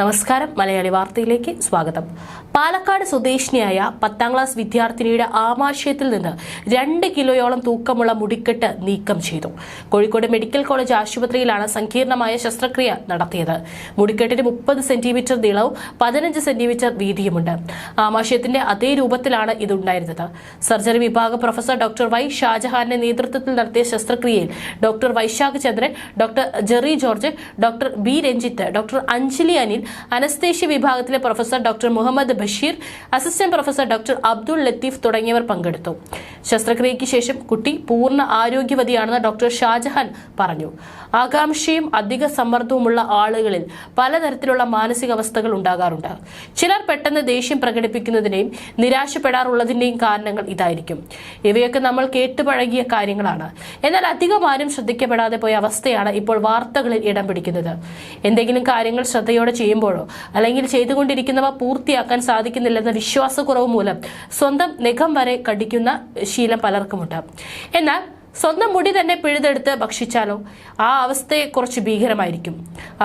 നമസ്കാരം. മലയാളി വാർത്തയിലേക്ക് സ്വാഗതം. പാലക്കാട് സ്വദേശിനിയായ പത്താം ക്ലാസ് വിദ്യാർത്ഥിനിയുടെ ആമാശയത്തിൽ നിന്ന് രണ്ട് കിലോയോളം തൂക്കമുള്ള മുടിക്കെട്ട് നീക്കം ചെയ്തു. കോഴിക്കോട് മെഡിക്കൽ കോളേജ് ആശുപത്രിയിലാണ് സങ്കീർണമായ ശസ്ത്രക്രിയ നടത്തിയത്. മുടിക്കെട്ടിന് മുപ്പത് സെന്റിമീറ്റർ നീളവും പതിനഞ്ച് സെന്റിമീറ്റർ വീതിയുമുണ്ട്. ആമാശയത്തിന്റെ അതേ രൂപത്തിലാണ് ഇതുണ്ടായിരുന്നത്. സർജറി വിഭാഗ പ്രൊഫസർ ഡോക്ടർ വൈ ഷാജഹാന്റെ നേതൃത്വത്തിൽ നടത്തിയ ശസ്ത്രക്രിയയിൽ doctor Vaisakh Chandran doctor Jerry George doctor B Ranjith doctor Anjali Anil anaesthesia വിഭാഗത്തിലെ professor doctor Muhammad Basheer assistant professor doctor Abdul Latheef തുടങ്ങിയവർ പങ്കെടുത്തു. ശസ്ത്രക്രിയയ്ക്ക് ശേഷം കുട്ടി പൂർണ ആരോഗ്യവതിയാണെന്ന് ഡോക്ടർ ഷാജഹാൻ പറഞ്ഞു. ആകാംക്ഷയും അധിക സമ്മർദ്ദവുമുള്ള ആളുകളിൽ പലതരത്തിലുള്ള മാനസികാവസ്ഥകൾ ഉണ്ടാകാറുണ്ട്. ചിലർ പെട്ടെന്ന് ദേഷ്യം പ്രകടിപ്പിക്കുന്നതിനെയും നിരാശപ്പെടാറുള്ളതിന്റെയും കാരണങ്ങൾ ഇതായിരിക്കും. ഇവയൊക്കെ നമ്മൾ കേട്ടുപഴകിയ കാര്യങ്ങളാണ്. എന്നാൽ അധികമാരും ശ്രദ്ധിക്കപ്പെടാതെ പോയ അവസ്ഥയാണ് ഇപ്പോൾ വാർത്തകളിൽ ഇടം പിടിക്കുന്നത്. എന്തെങ്കിലും കാര്യങ്ങൾ ശ്രദ്ധയോടെ ചെയ്യുമ്പോഴോ? അല്ലെങ്കിൽ ചെയ്തുകൊണ്ടിരിക്കുന്നവ പൂർത്തിയാക്കാൻ സാധിക്കുന്നില്ലെന്ന വിശ്വാസക്കുറവ് മൂലം സ്വന്തം നിഖം വരെ കടിക്കുന്ന ശീലം പലർക്കുമുണ്ട്. എന്നാൽ സ്വന്തം മുടി തന്നെ പിഴുതെടുത്ത് ഭക്ഷിച്ചാലോ? ആ അവസ്ഥയെ കുറച്ച് ഭീകരമായിരിക്കും.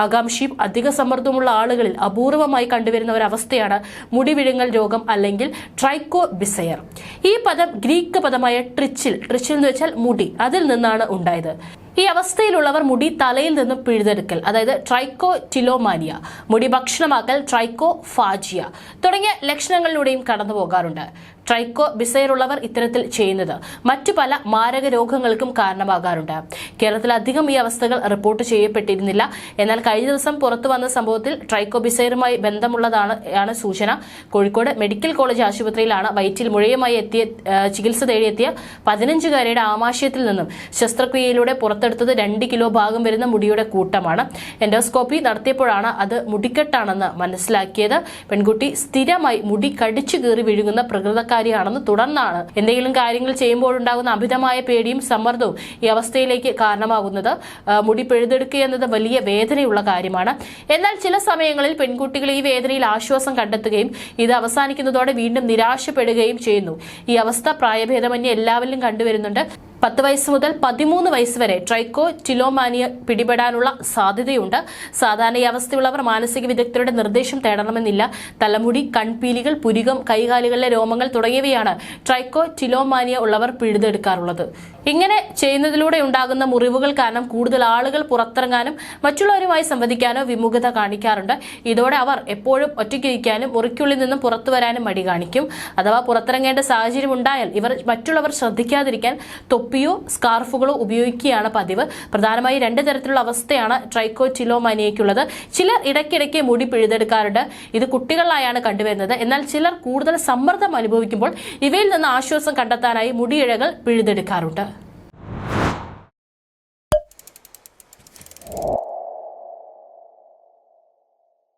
ആകാംക്ഷയും അധിക സമ്മർദ്ദമുള്ള ആളുകളിൽ അപൂർവമായി കണ്ടുവരുന്ന ഒരു അവസ്ഥയാണ് മുടി വിഴുങ്ങൽ രോഗം അല്ലെങ്കിൽ ട്രൈക്കോ ബിസയർ ഈ പദം ഗ്രീക്ക് പദമായ ട്രിച്ചിൽ ട്രിച്ചിൽ എന്ന് വെച്ചാൽ മുടി അതിൽ നിന്നാണ് ഉണ്ടായത്. ഈ അവസ്ഥയിലുള്ളവർ മുടി തലയിൽ നിന്ന് പിഴുതെടുക്കൽ അതായത് ട്രൈക്കോ ടിലോമാനിയ മുടി ഭക്ഷണമാക്കൽ ട്രൈക്കോ ഫാജിയ തുടങ്ങിയ ലക്ഷണങ്ങളിലൂടെയും കടന്നു പോകാറുണ്ട് ട്രൈക്കോ ബിസൈറുള്ളവർ ഇത്തരത്തിൽ ചെയ്യുന്നത് മറ്റു പല മാരക രോഗങ്ങൾക്കും കാരണമാകാറുണ്ട്. കേരളത്തിൽ അധികം ഈ അവസ്ഥകൾ റിപ്പോർട്ട് ചെയ്യപ്പെട്ടിരുന്നില്ല. എന്നാൽ കഴിഞ്ഞ ദിവസം പുറത്തു വന്ന സംഭവത്തിൽ ട്രൈക്കോ ബിസൈറുമായി ബന്ധമുള്ളതാണ് ആണ് സൂചന. കോഴിക്കോട് മെഡിക്കൽ കോളേജ് ആശുപത്രിയിലാണ് വയറ്റിൽ മുഴയുമായി എത്തിയ ചികിത്സ തേടിയെത്തിയ പതിനഞ്ചുകാരിയുടെ ആമാശയത്തിൽ നിന്നും ശസ്ത്രക്രിയയിലൂടെ പുറത്തെടുത്തത് രണ്ട് കിലോ ഭാഗം വരുന്ന മുടിയുടെ കൂട്ടമാണ്. എൻഡോസ്കോപ്പി നടത്തിയപ്പോഴാണ് അത് മുടിക്കെട്ടാണെന്ന് മനസ്സിലാക്കിയത്. പെൺകുട്ടി സ്ഥിരമായി മുടി കടിച്ചു കീറി വിഴുങ്ങുന്ന പ്രകൃതക്കാരിയാണെന്ന് തുടർന്നാണ് എന്തെങ്കിലും കാര്യങ്ങൾ ചെയ്യുമ്പോഴുണ്ടാകുന്ന അമിതമായ പേടിയും സമ്മർദ്ദവും ഈ അവസ്ഥയിലേക്ക് കാരണമാകുന്നത്. മുടി പിഴുതെടുക്കുക എന്നത് വലിയ വേദനയുള്ള കാര്യമാണ്. എന്നാൽ ചില സമയങ്ങളിൽ പെൺകുട്ടികൾ ഈ വേദനയിൽ ആശ്വാസം കണ്ടെത്തുകയും ഇത് അവസാനിക്കുന്നതോടെ വീണ്ടും നിരാശപ്പെടുകയും ചെയ്യുന്നു. ഈ അവസ്ഥ പ്രായഭേദമന്യേ എല്ലാവരിലും കണ്ടുവരുന്നുണ്ട്. പത്ത് വയസ്സ് മുതൽ പതിമൂന്ന് വയസ്സ് വരെ ട്രൈക്കോ ടിലോമാനിയ പിടിപെടാനുള്ള സാധ്യതയുണ്ട്. സാധാരണ അവസ്ഥയുള്ളവർ മാനസിക വിദഗ്ധരുടെ നിർദ്ദേശം തേടണമെന്നില്ല. തലമുടി കൺപീലികൾ പുരികം കൈകാലുകളിലെ രോമങ്ങൾ തുടങ്ങിയവയാണ് ട്രൈക്കോ ടിലോമാനിയ ഉള്ളവർ പിഴുതെടുക്കാറുള്ളത്. ഇങ്ങനെ ചെയ്യുന്നതിലൂടെ ഉണ്ടാകുന്ന മുറിവുകൾ കാരണം കൂടുതൽ ആളുകൾ പുറത്തിറങ്ങാനും മറ്റുള്ളവരുമായി സംവദിക്കാനോ വിമുഖത കാണിക്കാറുണ്ട്. ഇതോടെ അവർ എപ്പോഴും ഒറ്റയ്ക്കിരിക്കാനും മുറിക്കുള്ളിൽ നിന്നും പുറത്തു വരാനും മടി കാണിക്കും. അഥവാ പുറത്തിറങ്ങേണ്ട സാഹചര്യം ഉണ്ടായാൽ ഇവർ മറ്റുള്ളവർ ശ്രദ്ധിക്കാതിരിക്കാൻ തൊപ്പിയോ സ്കാർഫുകളോ ഉപയോഗിക്കുകയാണ് പതിവ്. പ്രധാനമായി രണ്ട് തരത്തിലുള്ള അവസ്ഥയാണ് ട്രൈക്കോറ്റിലോമാനിയയ്ക്കുള്ളത്. ചിലർ ഇടയ്ക്കിടയ്ക്ക് മുടി പിഴുതെടുക്കാറുണ്ട്. ഇത് കുട്ടികളിലായാണ് കണ്ടുവരുന്നത്. എന്നാൽ ചിലർ കൂടുതൽ സമ്മർദ്ദം അനുഭവിക്കുമ്പോൾ ഇവയിൽ നിന്ന് ആശ്വാസം കണ്ടെത്താനായി മുടിയിഴകൾ പിഴുതെടുക്കാറുണ്ട്.